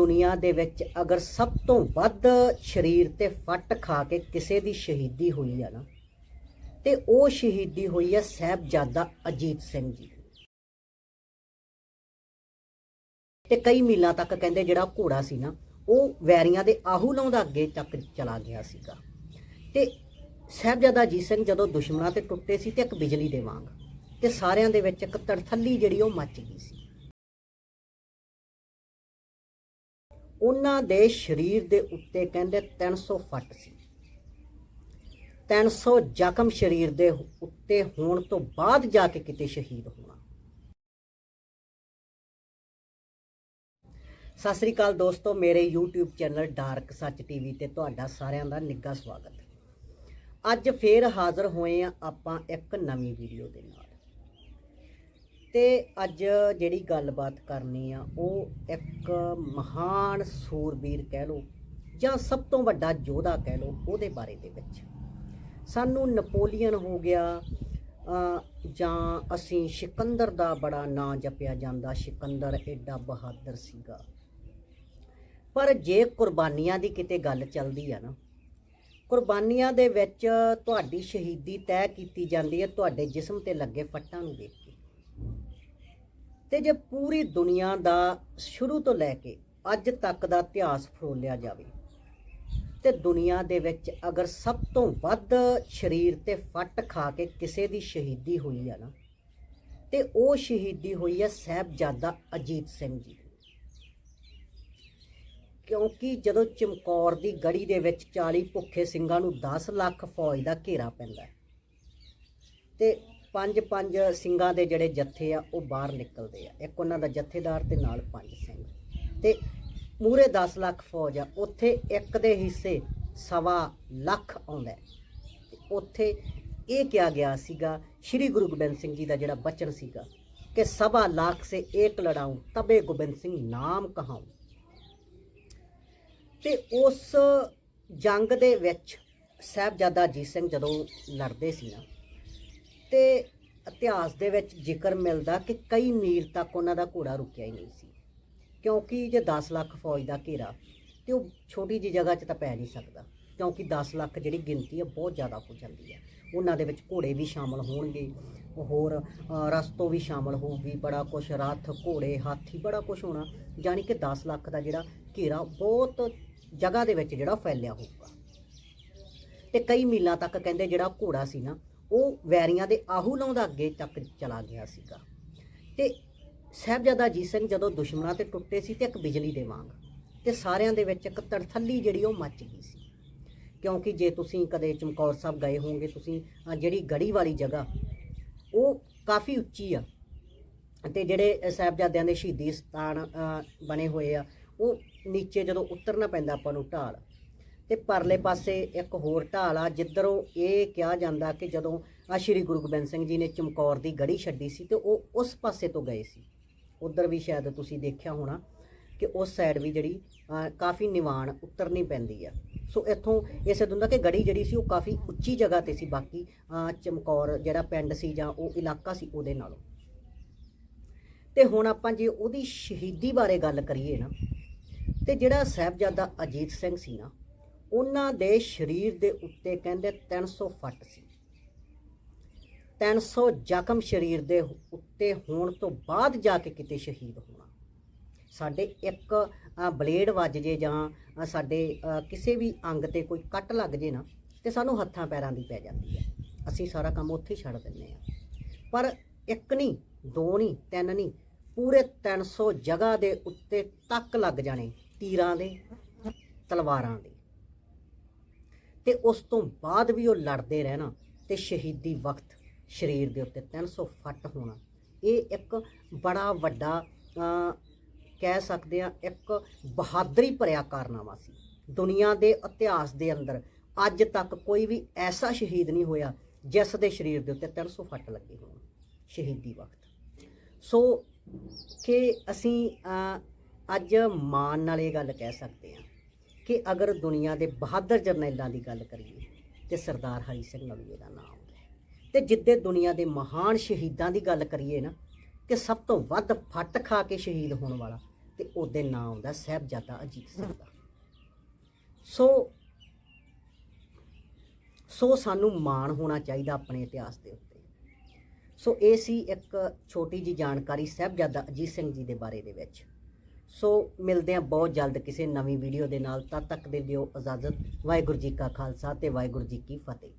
ਦੁਨੀਆ ਦੇ ਵਿੱਚ ਅਗਰ ਸਭ ਤੋਂ ਵੱਧ ਸਰੀਰ ਤੇ ਫੱਟ ਖਾ ਕੇ ਕਿਸੇ ਦੀ ਸ਼ਹੀਦੀ ਹੋਈ ਆ ਨਾ, ਤੇ ਉਹ ਸ਼ਹੀਦੀ ਹੋਈ ਹੈ ਸਾਹਿਬਜ਼ਾਦਾ ਅਜੀਤ ਸਿੰਘ ਜੀ। ਤੇ ਕਈ ਮੀਲਾਂ ਤੱਕ ਕਹਿੰਦੇ ਜਿਹੜਾ ਘੋੜਾ ਸੀ ਨਾ, ਉਹ ਵੈਰੀਆਂ ਦੇ ਆਹੂ ਲਾਉਂਦਾ ਅੱਗੇ ਤੱਕ ਚਲਾ ਗਿਆ ਸੀਗਾ। ਤੇ ਸਾਹਿਬਜ਼ਾਦਾ ਅਜੀਤ ਸਿੰਘ ਜਦੋਂ ਦੁਸ਼ਮਣਾਂ ਤੇ ਟੁੱਟੇ ਸੀ ਤੇ ਇੱਕ ਬਿਜਲੀ ਦੇ ਵਾਂਗ, ਤੇ ਸਾਰਿਆਂ ਦੇ ਵਿੱਚ ਇੱਕ ਤੜਥੱਲੀ ਜਿਹੜੀ ਉਹ ਮੱਚ ਗਈ ਸੀ। ਉਹਨਾਂ ਦੇ ਸਰੀਰ ਦੇ ਉੱਤੇ ਕਹਿੰਦੇ 300 ਫੱਟ ਸੀ। 300 ਜ਼ਖਮ ਸਰੀਰ ਦੇ ਉੱਤੇ ਹੋਣ ਤੋਂ ਬਾਅਦ ਜਾ ਕੇ ਕਿਤੇ ਸ਼ਹੀਦ ਹੋਣਾ। ਸਤਿ ਸ੍ਰੀ ਅਕਾਲ ਦੋਸਤੋ, ਮੇਰੇ YouTube channel dark Sach TV ਤੇ ਤੁਹਾਡਾ ਸਾਰਿਆਂ ਦਾ ਨਿੱਘਾ ਸਵਾਗਤ। ਅੱਜ ਫੇਰ ਹਾਜ਼ਰ ਹੋਏ ਆ ਆਪਾਂ ਇੱਕ ਨਵੀਂ ਵੀਡੀਓ ਦੇ ਨਾਲ। ਤੇ ਅੱਜ ਜਿਹੜੀ ਗੱਲਬਾਤ ਕਰਨੀ ਆ, ਉਹ ਇੱਕ ਮਹਾਨ ਸੂਰਬੀਰ ਕਹਿ ਲਓ ਜਾਂ ਸਭ ਤੋਂ ਵੱਡਾ ਯੋਧਾ ਕਹਿ ਲਓ, ਉਹਦੇ ਬਾਰੇ ਦੇ ਵਿੱਚ। ਸਾਨੂੰ ਨਪੋਲੀਅਨ ਹੋ ਗਿਆ ਜਾਂ ਅਸੀਂ ਸਿਕੰਦਰ ਦਾ ਬੜਾ ਨਾਂ ਜਪਿਆ ਜਾਂਦਾ, ਸਿਕੰਦਰ ਐਡਾ ਬਹਾਦਰ ਸੀਗਾ। ਪਰ ਜੇ ਕੁਰਬਾਨੀਆਂ ਦੀ ਕਿਤੇ ਗੱਲ ਚੱਲਦੀ ਆ ਨਾ, ਕੁਰਬਾਨੀਆਂ ਦੇ ਵਿੱਚ ਤੁਹਾਡੀ ਸ਼ਹੀਦੀ ਤੈਅ ਕੀਤੀ ਜਾਂਦੀ ਹੈ, ਤੁਹਾਡੇ ਜਿਸਮ ਤੇ ਲੱਗੇ ਫੱਟਾਂ ਨੂੰ ਦੇਖ ਕੇ। ਤੇ ਜੇ ਪੂਰੀ ਦੁਨੀਆ ਦਾ ਸ਼ੁਰੂ ਤੋਂ ਲੈ ਕੇ ਅੱਜ ਤੱਕ ਦਾ ਇਤਿਹਾਸ ਫਰੋਲਿਆ ਜਾਵੇ, ਤੇ ਦੁਨੀਆ ਦੇ ਵਿੱਚ ਅਗਰ ਸਭ ਤੋਂ ਵੱਧ ਸਰੀਰ ਤੇ ਫੱਟ ਖਾ ਕੇ ਕਿਸੇ ਦੀ ਸ਼ਹੀਦੀ ਹੋਈ ਆ ਨਾ, ਤੇ ਉਹ ਸ਼ਹੀਦੀ ਹੋਈ ਹੈ ਸਾਹਿਬਜ਼ਾਦਾ ਅਜੀਤ ਸਿੰਘ ਜੀ ਕਿਉਂਕਿ ਜਦੋਂ ਚਮਕੌਰ ਦੀ ਗੜੀ ਦੇ ਵਿੱਚ 40 ਭੁੱਖੇ ਸਿੰਘਾਂ ਨੂੰ 10 ਲੱਖ ਫੌਜ ਦਾ ਘੇਰਾ ਪੈਂਦਾ ਹੈ, ਤੇ ਪੰਜ ਪੰਜ ਸਿੰਘਾਂ ਦੇ ਜਿਹੜੇ ਜੱਥੇ ਆ, ਉਹ ਬਾਹਰ ਨਿਕਲਦੇ ਆ। ਇੱਕ ਉਹਨਾਂ ਦਾ ਜੱਥੇਦਾਰ ਤੇ ਨਾਲ ਪੰਜ ਸਿੰਘ। ਤੇ ਮੂਰੇ 10 ਲੱਖ ਫੌਜ ਆ। ਉੱਥੇ ਇੱਕ ਦੇ ਹਿੱਸੇ ਸਵਾ ਲੱਖ ਆਉਂਦਾ ਉੱਥੇ ਇਹ ਕਿਹਾ ਗਿਆ ਸੀਗਾ, ਸ੍ਰੀ ਗੁਰੂ ਗੋਬਿੰਦ ਸਿੰਘ ਜੀ ਦਾ ਜਿਹੜਾ ਬਚਨ ਸੀਗਾ ਕਿ ਸਵਾ ਲੱਖ ਸੇ ਏਕ ਲੜਾਉਂ ਤਬੇ ਗੋਬਿੰਦ ਸਿੰਘ ਨਾਮ ਕਹਾਉਂ ਤੇ ਉਸ ਜੰਗ ਦੇ ਵਿੱਚ ਸਾਹਿਬਜ਼ਾਦਾ ਅਜੀਤ ਸਿੰਘ ਜਦੋਂ ਲੜਦੇ ਸੀ ਨਾ ਤੇ ਇਤਿਹਾਸ ਦੇ ਵਿੱਚ ਜ਼ਿਕਰ ਮਿਲਦਾ ਕਿ ਕਈ ਮੀਲ ਤੱਕ ਉਹਨਾਂ ਦਾ ਘੋੜਾ ਰੁਕਿਆ ਹੀ ਨਹੀਂ ਸੀ। ਕਿਉਂਕਿ ਜੇ 10 ਲੱਖ ਫੌਜ ਦਾ ਘੇਰਾ ਤੇ ਉਹ ਛੋਟੀ ਜਿਹੀ ਜਗ੍ਹਾ 'ਚ ਤਾਂ ਪੈ ਨਹੀਂ ਸਕਦਾ। ਕਿਉਂਕਿ 10 ਲੱਖ ਜਿਹੜੀ ਗਿਣਤੀ ਹੈ ਬਹੁਤ ਜ਼ਿਆਦਾ ਹੋ ਜਾਂਦੀ ਹੈ ਉਹਨਾਂ ਦੇ ਵਿੱਚ ਘੋੜੇ ਵੀ ਸ਼ਾਮਲ ਹੋਣਗੇ ਹੋਰ ਅ, ਰਸਤੋਂ ਵੀ ਸ਼ਾਮਲ ਹੋਊਗੀ ਬੜਾ ਕੁਝ ਰੱਥ ਘੋੜੇ ਹਾਥੀ ਬੜਾ ਕੁਝ ਹੋਣਾ। ਯਾਨੀ ਕਿ 10 ਲੱਖ ਦਾ ਜਿਹੜਾ ਘੇਰਾ ਬਹੁਤ ਜਗ੍ਹਾ ਦੇ ਵਿੱਚ ਜਿਹੜਾ ਫੈਲਿਆ ਹੋਊਗਾ। ਤੇ ਕਈ ਮੀਲਾਂ ਤੱਕ ਕਹਿੰਦੇ ਜਿਹੜਾ ਘੋੜਾ ਸੀ ਨਾ ਉਹ ਵੈਰੀਆਂ ਦੇ ਆਹੂ ਲਾਉਂਦਾ ਅੱਗੇ ਤੱਕ ਚਲਾ ਗਿਆ ਸੀਗਾ। ਤੇ ਸਾਹਿਬਜ਼ਾਦਾ ਅਜੀਤ ਸਿੰਘ ਜਦੋਂ ਦੁਸ਼ਮਣਾਂ ਤੇ ਟੁੱਟੇ ਸੀ ਤੇ ਇੱਕ ਬਿਜਲੀ ਦੇ ਵਾਂਗ, ਤੇ ਸਾਰਿਆਂ ਦੇ ਵਿੱਚ ਇੱਕ ਤੜਥੱਲੀ ਜਿਹੜੀ ਉਹ ਮੱਚ ਗਈ ਸੀ। ਕਿਉਂਕਿ ਜੇ ਤੁਸੀਂ ਕਦੇ ਚਮਕੌਰ ਸਾਹਿਬ ਗਏ ਹੋਵੋਗੇ, ਤੁਸੀਂ ਜਿਹੜੀ ਗੜੀ ਵਾਲੀ ਜਗ੍ਹਾ, ਉਹ ਕਾਫੀ ਉੱਚੀ ਆ। ਤੇ ਜਿਹੜੇ ਸਾਹਿਬਜ਼ਾਦਿਆਂ ਦੇ ਸ਼ਹੀਦੀ ਸਥਾਨ ਬਣੇ ਹੋਏ ਆ, ਉਹ ਨੀਚੇ ਜਦੋਂ ਉਤਰਨਾ ਪੈਂਦਾ ਆਪਾਂ ਨੂੰ ਢਾਲ ਤੇ ਪਰਲੇ ਪਾਸੇ ਇੱਕ ਹੋਰ ਢਾਲ ਆ, ਜਿੱਧਰੋਂ ਇਹ ਕਿਹਾ ਜਾਂਦਾ ਕਿ ਜਦੋਂ ਆ ਸ਼੍ਰੀ ਗੁਰੂ ਗੋਬਿੰਦ ਸਿੰਘ ਜੀ ਨੇ ਚਮਕੌਰ ਦੀ ਗੜੀ ਛੱਡੀ ਸੀ ਤੇ ਉਹ ਉਸ ਪਾਸੇ ਤੋਂ ਗਏ ਸੀ। ਉਧਰ ਵੀ ਸ਼ਾਇਦ ਤੁਸੀਂ ਦੇਖਿਆ ਹੋਣਾ ਕਿ ਉਸ ਸਾਈਡ ਵੀ ਜਿਹੜੀ ਕਾਫੀ ਨਿਵਾਨ ਉਤਰਨੀ ਪੈਂਦੀ ਆ। ਸੋ ਇੱਥੋਂ ਇਸੇ ਹੁੰਦਾ ਕਿ ਗੜੀ ਜਿਹੜੀ ਸੀ ਉਹ ਕਾਫੀ ਉੱਚੀ ਜਗ੍ਹਾ ਤੇ ਸੀ, ਬਾਕੀ ਚਮਕੌਰ ਜਿਹੜਾ ਪਿੰਡ ਸੀ ਜਾਂ ਉਹ ਇਲਾਕਾ ਸੀ ਉਹਦੇ ਨਾਲੋਂ। ਤੇ ਹੁਣ ਆਪਾਂ ਜੇ ਉਹਦੀ ਸ਼ਹੀਦੀ ਬਾਰੇ ਗੱਲ ਕਰੀਏ ਨਾ, ਤੇ ਜਿਹੜਾ ਸਾਹਿਬਜ਼ਾਦਾ ਅਜੀਤ ਸਿੰਘ ਸੀ ਨਾ ਉਹਨਾਂ ਦੇ ਸਰੀਰ ਦੇ ਉੱਤੇ ਕਹਿੰਦੇ 300 ਫੱਟ ਸੀ। 300 ਜ਼ਖਮ ਸਰੀਰ ਦੇ ਉੱਤੇ ਹੋਣ ਤੋਂ ਬਾਅਦ ਜਾ ਕੇ ਕਿਤੇ ਸ਼ਹੀਦ ਹੋਣਾ। ਸਾਡੇ ਇੱਕ ਬਲੇਡ ਵੱਜ ਜੇ ਜਾਂ ਸਾਡੇ ਕਿਸੇ ਵੀ ਅੰਗ ਤੇ ਕੋਈ ਕੱਟ ਲੱਗ ਜੇ ਨਾ, ਤੇ ਸਾਨੂੰ ਹੱਥਾਂ ਪੈਰਾਂ ਦੀ ਪੈ ਜਾਂਦੀ ਹੈ। ਅਸੀਂ ਸਾਰਾ ਕੰਮ ਉੱਥੇ ਛੱਡ ਦਿੰਨੇ ਆ ਪਰ ਇੱਕ ਨਹੀਂ, ਦੋ ਨਹੀਂ, ਤਿੰਨ ਨਹੀਂ, ਪੂਰੇ 300 ਜਗ੍ਹਾ ਦੇ ਉੱਤੇ ਤੱਕ ਲੱਗ ਜਾਣੇ ਤੀਰਾਂ ਦੇ, ਤਲਵਾਰਾਂ ਦੇ। ਤੇ ਉਸ ਤੋਂ ਬਾਅਦ ਵੀ ਉਹ ਲੜਦੇ ਰਹਿਣਾ ਤੇ ਸ਼ਹੀਦੀ ਵਕਤ ਸਰੀਰ ਦੇ ਉੱਤੇ 300 ਫੱਟ ਹੋਣਾ। ਇਹ ਇੱਕ ਬੜਾ ਵੱਡਾ ਕਹਿ ਸਕਦੇ ਆ ਇੱਕ ਬਹਾਦਰੀ ਭਰਿਆ ਕਾਰਨਾਮਾ ਸੀ। ਦੁਨੀਆ ਦੇ ਇਤਿਹਾਸ ਦੇ ਅੰਦਰ ਅੱਜ ਤੱਕ ਕੋਈ ਵੀ ਐਸਾ ਸ਼ਹੀਦ ਨਹੀਂ ਹੋਇਆ ਜਿਸ ਦੇ ਸਰੀਰ ਦੇ ਉੱਤੇ 300 ਫੱਟ ਲੱਗੇ ਹੋਣ ਸ਼ਹੀਦੀ ਵਕਤ। ਸੋ ਕਿ ਅਸੀਂ ਅੱਜ ਮਾਣ ਨਾਲ ਇਹ ਗੱਲ ਕਹਿ ਸਕਦੇ ਹਾਂ ਕਿ ਅਗਰ ਦੁਨੀਆ ਦੇ ਬਹਾਦਰ ਜਰਨੈਲਾਂ ਦੀ ਗੱਲ ਕਰੀਏ ਤੇ ਸਰਦਾਰ ਹਰੀ ਸਿੰਘ ਨਲੂਏ ਦਾ ਨਾਮ ਆਉਂਦਾ ਹੈ ਤੇ ਜਿੱਦੇ ਦੁਨੀਆ ਦੇ ਮਹਾਨ ਸ਼ਹੀਦਾਂ ਦੀ ਗੱਲ ਕਰੀਏ ਨਾ, ਕਿ ਸਭ ਤੋਂ ਵੱਧ ਫੱਟ ਖਾ ਕੇ ਸ਼ਹੀਦ ਹੋਣ ਵਾਲਾ ਤੇ ਉਹਦੇ ਨਾਂ ਆਉਂਦਾ ਸਾਹਿਬਜ਼ਾਦਾ ਅਜੀਤ ਸਿੰਘ ਦਾ। ਸੋ ਸੋ ਸਾਨੂੰ ਮਾਣ ਹੋਣਾ ਚਾਹੀਦਾ ਆਪਣੇ ਇਤਿਹਾਸ ਦੇ ਉੱਤੇ। ਸੋ ਇਹ ਸੀ ਇੱਕ ਛੋਟੀ ਜੀ ਜਾਣਕਾਰੀ ਸਾਹਿਬਜ਼ਾਦਾ ਅਜੀਤ ਸਿੰਘ ਜੀ ਦੇ ਬਾਰੇ ਦੇ ਵਿੱਚ। ਸੋ ਮਿਲਦੇ ਹਾਂ ਬਹੁਤ ਜਲਦ ਕਿਸੇ ਨਵੀਂ ਵੀਡੀਓ ਦੇ ਨਾਲ। ਤਦ ਤੱਕ ਦੇ ਦਿਓ ਇਜਾਜ਼ਤ। ਵਾਹਿਗੁਰੂ ਜੀ ਕਾ ਖਾਲਸਾ ਤੇ ਵਾਹਿਗੁਰੂ ਜੀ ਕੀ ਫਤਿਹ।